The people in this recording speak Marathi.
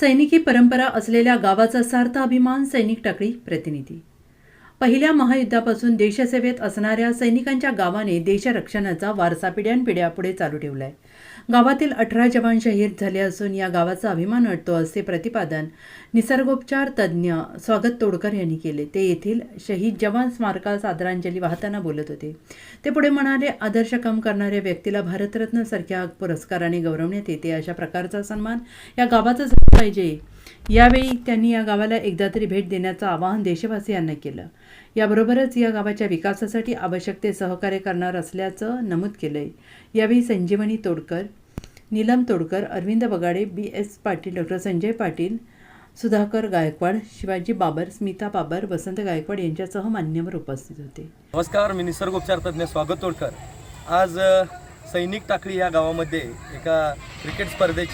सैनिकी परंपरा असलेल्या गावाचा सार्थ अभिमान सैनिक टाकळी प्रतिनिधी. पहिल्या महायुद्धापासून देशसेवेत असणाऱ्या सैनिकांच्या गावाने देशरक्षणाचा वारसा पिढ्यानपिढ्या पुढे चालू ठेवलाय. गावातील अठरा जवान शहीद झाले असून या गावाचा अभिमान वाटतो असे प्रतिपादन निसर्गोपचार तज्ज्ञ स्वागत तोडकर यांनी केले. ते येथील शहीद जवान स्मारकास आदरांजली वाहताना बोलत होते. ते पुढे म्हणाले आदर्श काम करणाऱ्या व्यक्तीला भारतरत्न सारख्या पुरस्काराने गौरवण्यात येते. अशा प्रकारचा सन्मान या गावाचा पाहिजे. यावेळी त्यांनी या गावाला एकदा तरी भेट देण्याचं आवाहन देशवासियांना केलं. याबरोबरच या गावाच्या विकासासाठी आवश्यक ते सहकार्य करणार असल्याचं नमूद केलंय. यावेळी Sanjivani Todkar Neelam Todkar Arvind Bagade B S Patil doctor Sanjay Patil Sudhakar Gaikwad Shivaji Babar Smita Babar Vasant Gaikwad यांच्यासह मान्यवर उपस्थित होते. नमस्कार मी निसर्गोपचार तज्ज्ञ स्वागत तोडकर. आज सैनिक टाकळी या गावामध्ये एका क्रिकेट स्पर्धेच्या